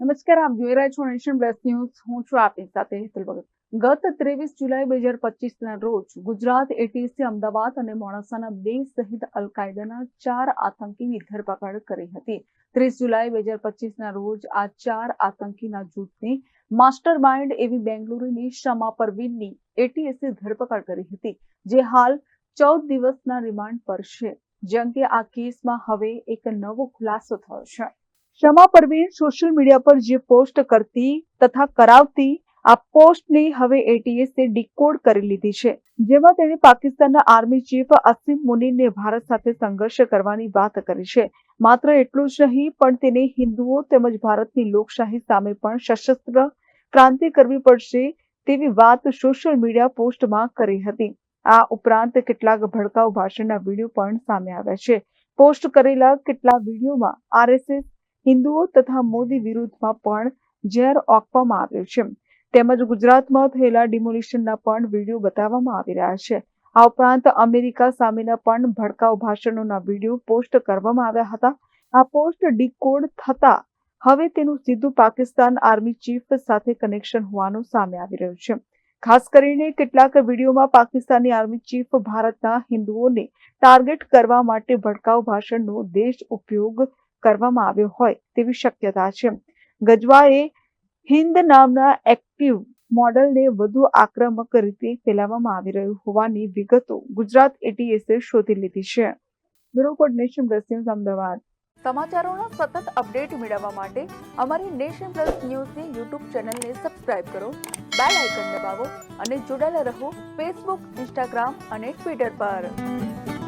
નમસ્કાર, આપ જોઈ રહ્યા છો નેશન બ્લેસ ન્યૂઝ હું છું આપની સાથે હેતલ ભગત. ગત ત્રેવીસ જુલાઈ બે હજાર પચીસના રોજ ગુજરાત એટીએસી અમદાવાદ અને મોડાસાના બે સહિત અલકાયદાના ચાર આતંકીની ધરપકડ કરી હતી. ત્રીસ જુલાઈ બે હજાર પચીસના રોજ આ ચાર આતંકીના જૂથની માસ્ટર માઇન્ડ એવી બેંગલુરુની ક્ષમા પરવીનની એટીએસી ધરપકડ કરી હતી, જે હાલ ચૌદ દિવસના રિમાન્ડ પર છે. જેમ કે આ કેસમાં હવે એક નવો ખુલાસો થયો છે. શમા પરવીન સોશિયલ મીડિયા પર જે પોસ્ટ કરતી તથા કરાવતી, આ પોસ્ટને હવે એટીએસે ડીકોડ કરી લીધી છે. જેમાં તેણે પાકિસ્તાનના આર્મી ચીફ અસીમ મુનીને ભારત સાથે સંઘર્ષ કરવાની વાત કરી છે. માત્ર એટલું જ નહીં, પણ તેને હિન્દુઓ તેમજ ભારતની લોકશાહી સામે પણ સશસ્ત્ર ક્રાંતિ કરવી પડશે તેવી વાત સોશિયલ મીડિયા પોસ્ટમાં કરી હતી. આ ઉપરાંત કેટલાક ભડકાઉ ભાષણના વીડિયો પણ સામે આવ્યા છે. પોસ્ટ કરેલા કેટલા વિડીયોમાં આરએસએસ હિન્દુઓ તથા મોદી વિરુદ્ધમાં પણ ઝેર ઓકવામાં આવ્યું છે. તેમજ ગુજરાતમાં થયેલા ડિમોલિશનના પણ વીડિયો બતાવવામાં આવી રહ્યા છે. આ ઉપરાંત અમેરિકા સામેના પણ ભડકાઉ ભાષણોના વીડિયો પોસ્ટ કરવામાં આવ્યા હતા. આ પોસ્ટ ડીકોડ થતા હવે તેનું સીધું પાકિસ્તાન આર્મી ચીફ સાથે કનેક્શન હોવાનું સામે આવી રહ્યું છે. ખાસ કરીને કેટલાક વિડીયોમાં પાકિસ્તાની આર્મી ચીફ ભારતના હિન્દુઓને ટાર્ગેટ કરવા માટે ભડકાઉ ભાષણનો દેશ ઉપયોગ કરવામાં આવ્યો હોય તેવી શક્યતા છે. ગજવાએ હિન્દ નામના એક્ટિવ મોડલને વધુ આક્રમક રીતે ફેલાવવામાં આવી રહ્યું હોવાની વિગતો ગુજરાત એટીએસે શોધી લીધી છે. Bureau Nation Plus Ahmedabad. સમાચારોના સતત અપડેટ મેળવવા માટે અમારી નેશન પ્લસ ન્યૂઝની યુટ્યુબ ચેનલને સબસ્ક્રાઇબ કરો, બેલ આઇકન દબાવો અને જોડાયેલા રહો ફેસબુક ઇન્સ્ટાગ્રામ અને ટ્વિટર પર.